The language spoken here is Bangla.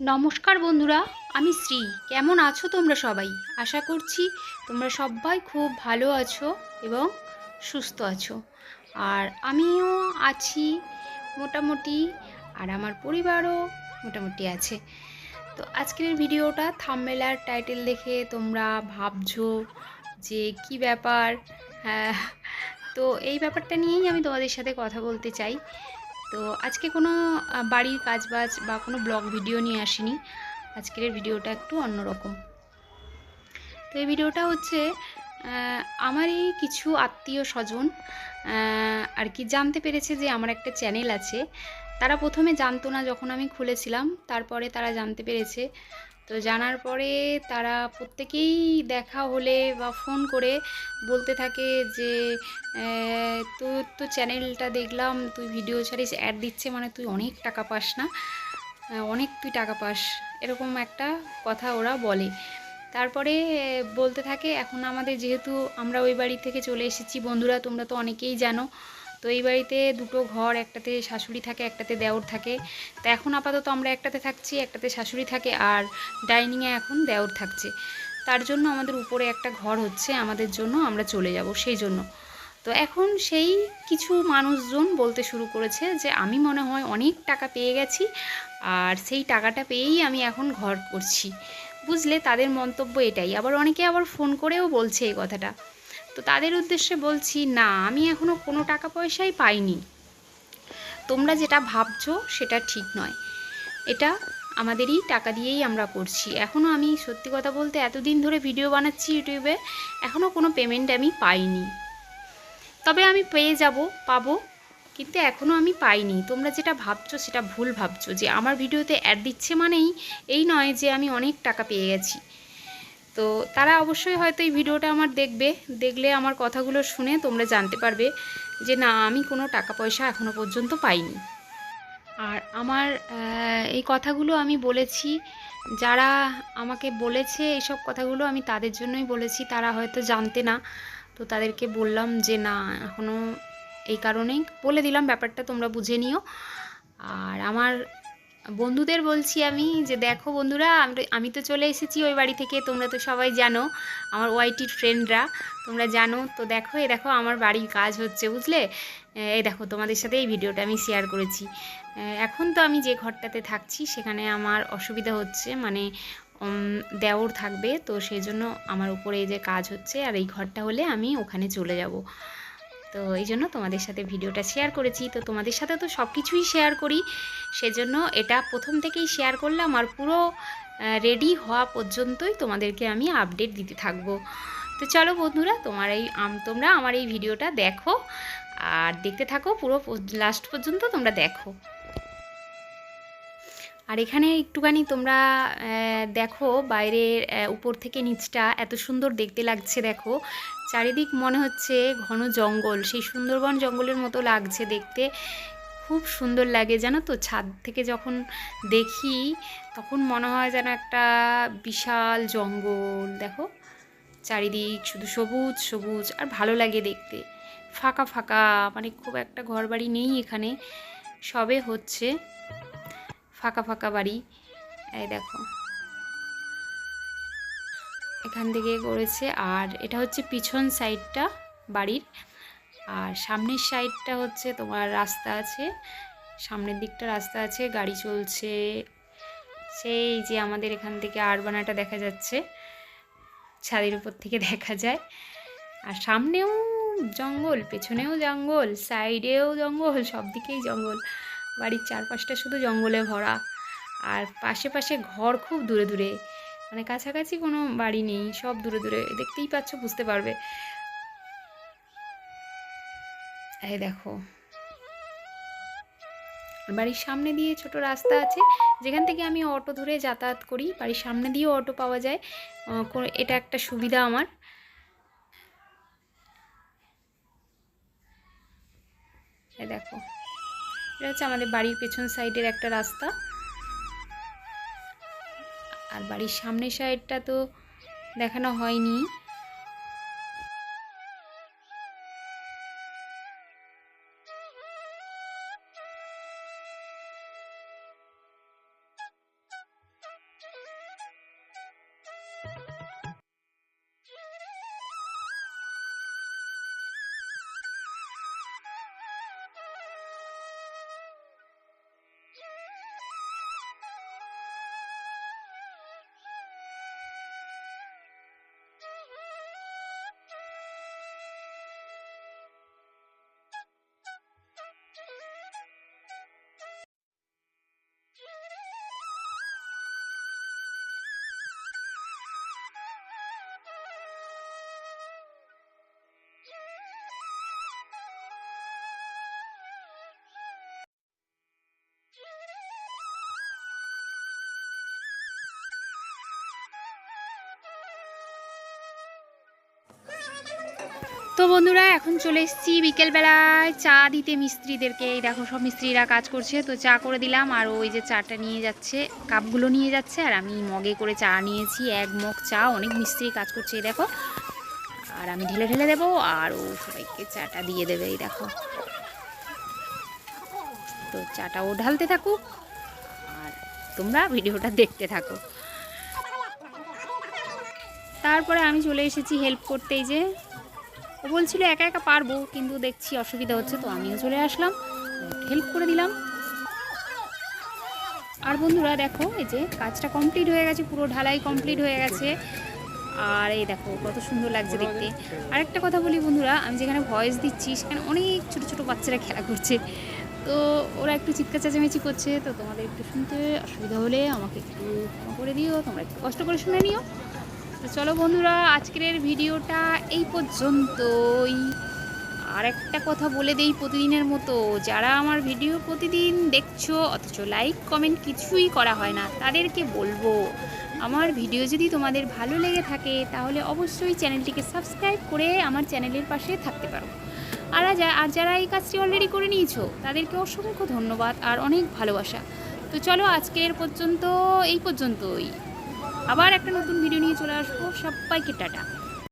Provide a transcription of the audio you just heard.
নমস্কার বন্ধুরা, আমি শ্রী। কেমন আছো তোমরা সবাই? আশা করছি তোমরা সবাই খুব ভালো আছো এবং সুস্থ আছো। আর আমিও আছি মোটামুটি, আর আমার পরিবারও মোটামুটি আছে। তো আজকের ভিডিওটা থামমেলার টাইটেল দেখে তোমরা ভাবছ যে কি ব্যাপার? হ্যাঁ তো এই ব্যাপারটা নিয়েই আমি তোমাদের সাথে কথা বলতে চাই। তো আজকে কোনো বাড়ির কাজবাজ বা কোনো ব্লগ ভিডিও নিয়ে আসিনি। আজকের ভিডিওটা একটু অন্যরকম তো এই ভিডিওটা হচ্ছে আমারই কিছু আত্মীয় স্বজন আর কি জানতে পেরেছে যে আমার একটা চ্যানেল আছে। তারা প্রথমে জানতো না যখন আমি খুলেছিলাম। তারপরে তারা জানতে পেরেছে তো জানার পরে তারা প্রত্যেকেই দেখা হলে বা ফোন করে বলতে থাকে যে তোর তো চ্যানেলটা দেখলাম, তুই ভিডিও ছাড়িস, অ্যাড দিচ্ছে মানে তুই অনেক টাকা পাস না অনেক তুই টাকা পাস। এরকম একটা কথা ওরা বলে। তারপরে বলতে থাকে, এখন আমাদের যেহেতু আমরা ওই বাড়ি থেকে চলে এসেছি, বন্ধুরা তোমরা তো অনেকেই জানো তো এই বাড়িতে দুটো ঘর, একটাতে শাশুড়ি থাকে, একটাতে দেওর থাকে। তো এখন আপাতত আমরা একটাতে থাকছি, একটাতে শাশুড়ি থাকে আর ডাইনিংয়ে এখন দেওর থাকছে। তার জন্য আমাদের উপরে একটা ঘর হচ্ছে, আমাদের জন্য আমরা চলে যাব সেই জন্য। তো এখন সেই কিছু মানুষজন বলতে শুরু করেছে যে, আমি মনে হয় অনেক টাকা পেয়ে গেছি আর সেই টাকাটা পেয়েই আমি এখন ঘর করছি। বুঝলে তাদের মন্তব্য এটাই। আবার অনেকে আবার ফোন করেও বলছে এই কথাটা। তো তাদের উদ্দেশ্যে বলছি, না, আমি এখনও কোনো টাকা পয়সাই পাইনি। তোমরা যেটা ভাবছ সেটা ঠিক নয়। এটা আমাদেরই টাকা দিয়েই আমরা করছি। এখনও আমি সত্যি কথা বলতে এতদিন ধরে ভিডিও বানাচ্ছি ইউটিউবে এখনও কোনো পেমেন্ট আমি পাইনি। তবে আমি পেয়ে যাব, পাবো, কিন্তু এখনও আমি পাইনি। তোমরা যেটা ভাবছ সেটা ভুল ভাবছ। যে আমার ভিডিওতে অ্যাড দিচ্ছে মানেই এই নয় যে আমি অনেক টাকা পেয়ে গেছি। তো তারা অবশ্যই হয়তো এই ভিডিওটা আমার দেখবে, দেখলে আমার কথাগুলো শুনে তোমরা জানতে পারবে যে না, আমি কোনো টাকা পয়সা এখনও পর্যন্ত পাইনি। আর আমার এই কথাগুলো আমি বলেছি, যারা আমাকে বলেছে এইসব কথাগুলো, আমি তাদের জন্যই বলেছি, তারা হয়তো জানতে না। তো তাদেরকে বললাম যে না এখনও এই কারণেই বলে দিলাম, ব্যাপারটা তোমরা বুঝে নিও। আর আমার বন্ধুদের বলছি আমি যে দেখো বন্ধুরা আমি তো চলে এসেছি ওই বাড়ি থেকে, তোমরা তো সবাই জানো, আমার ওয়াইটির ফ্রেন্ডরা তোমরা জানো, তো দেখো এ দেখো আমার বাড়ির কাজ হচ্ছে, বুঝলে? এই দেখো, তোমাদের সাথে এই ভিডিওটা আমি শেয়ার করেছি। এখন তো আমি যে ঘরটাতে থাকছি, সেখানে আমার অসুবিধা হচ্ছে মানে দেওর থাকবে, তো সেই জন্য আমার উপরে যে কাজ হচ্ছে, আর এই ঘরটা হলে আমি ওখানে চলে যাব। তো এই জন্য তোমাদের সাথে ভিডিওটা শেয়ার করেছি। তো তোমাদের সাথে তো সব কিছুই শেয়ার করি। সেজন্য এটা প্রথম থেকেই শেয়ার করলাম আর পুরো রেডি হওয়া পর্যন্তই তোমাদেরকে আমি আপডেট দিতে থাকব। তো চলো বন্ধুরা, তোমার এই তোমরা আমার এই ভিডিওটা দেখো। আর দেখতে থাকো, পুরো লাস্ট পর্যন্ত তোমরা দেখো। আর এখানে একটুখানি তোমরা দেখো বাইরের উপর থেকে নিচটা এত সুন্দর দেখতে লাগছে, দেখো। চারিদিক মনে হচ্ছে ঘন জঙ্গল। সেই সুন্দরবন জঙ্গলের মতো লাগছে দেখতে। খুব সুন্দর লাগে, জানো তো? ছাদ থেকে যখন দেখি, তখন মনে হয় যেন একটা বিশাল জঙ্গল। দেখো, চারিদিক শুধু সবুজ সবুজ, আর ভালো লাগে দেখতে। ফাঁকা ফাঁকা মানে খুব একটা ঘর বাড়ি নেই এখানে। সবে হচ্ছে, ফাঁকা ফাঁকা বাড়ি। এই দেখো। এখান থেকে করেছে। আর এটা হচ্ছে পিছন সাইডটা বাড়ির। আর সামনের সাইডটা হচ্ছে তোমার রাস্তা আছে। সামনের দিকটা রাস্তা আছে, গাড়ি চলছে। সেই যে আমাদের এখান থেকে আরবানাটা দেখা যাচ্ছে। ছাদের উপর থেকে দেখা যায়। আর সামনেও জঙ্গল, পেছনেও জঙ্গল, সাইডেও জঙ্গল, সব দিকেই জঙ্গল। বাড়ির চারপাশটা শুধু জঙ্গলে ভরা। আর পাশে পাশে ঘর খুব দূরে দূরে। মানে কাছাকাছি কোনো বাড়ি নেই, সব দূরে দূরে, দেখতেই পাচ্ছ, বুঝতে পারবে। এই দেখো। বাড়ির সামনে দিয়ে ছোট রাস্তা আছে, যেখান থেকে আমি অটো ধরে যাতায়াত করি। বাড়ির সামনে দিয়েও অটো পাওয়া যায়। এটা একটা সুবিধা আমার। দেখো। এটা হচ্ছে আমাদের বাড়ির পেছন সাইডের একটা রাস্তা। আর বাড়ির সামনের সাইডটা তো দেখানো হয়নি। বন্ধুরা, এখন চলে এসেছি বিকেলবেলায় চা দিতে মিস্ত্রিদেরকে। এই দেখো, সব মিস্ত্রিরা কাজ করছে, তো চা করে দিলাম। আর ওই যে চাটা নিয়ে যাচ্ছে, কাপগুলো নিয়ে যাচ্ছে, আর আমি মগে করে চা নিয়েছি, এক মগ চা। অনেক মিস্ত্রি কাজ করছে, এই দেখো। আর আমি ঢেলে ঢেলে দেবো, আর ও সবাইকে চাটা দিয়ে দেবে, এই দেখো। তো চাটা ও ঢালতে থাকুক, আর তোমরা ভিডিওটা দেখতে থাকো। তারপরে আমি চলে এসেছি হেল্প করতেই যে ও বলছিল, একা একা পারব, কিন্তু দেখছি অসুবিধা হচ্ছে, তো আমিও চলে আসলাম। হেল্প করে দিলাম। আর বন্ধুরা, দেখো, এই যে কাজটা কমপ্লিট হয়ে গেছে, পুরো ঢালাই কমপ্লিট হয়ে গেছে। আর এই দেখো, কত সুন্দর লাগছে দেখতে। আরেকটা কথা বলি বন্ধুরা, আমি যেখানে ভয়েস দিচ্ছি, সেখানে অনেক ছোট ছোট বাচ্চারা খেলা করছে। তো ওরা একটু চিৎকার চেঁচামেচি করছে, তো তোমাদের একটু শুনতে অসুবিধা হলে আমাকে একটু করে দিও, তোমরা একটু কষ্ট করে শুনে নিও। তো চলো বন্ধুরা, আজকের ভিডিওটা এই পর্যন্তই। আর একটা কথা বলে দেই প্রতিদিনের মতো, যারা আমার ভিডিও প্রতিদিন দেখছ, অথচ লাইক কমেন্ট কিছুই করা হয় না, তাদেরকে বলব, আমার ভিডিও যদি তোমাদের ভালো লেগে থাকে, তাহলে অবশ্যই চ্যানেলটিকে সাবস্ক্রাইব করে আমার চ্যানেলের পাশে থাকতে পারো। আর আর যারা এই কাজটি অলরেডি করে নিয়েছো, তাদেরকে অসংখ্য ধন্যবাদ আর অনেক ভালোবাসা। তো চলো আজকের পর্যন্ত, এই পর্যন্তই। আবার একটা নতুন ভিডিও নিয়ে চলে আসব। সবাইকে টাটা।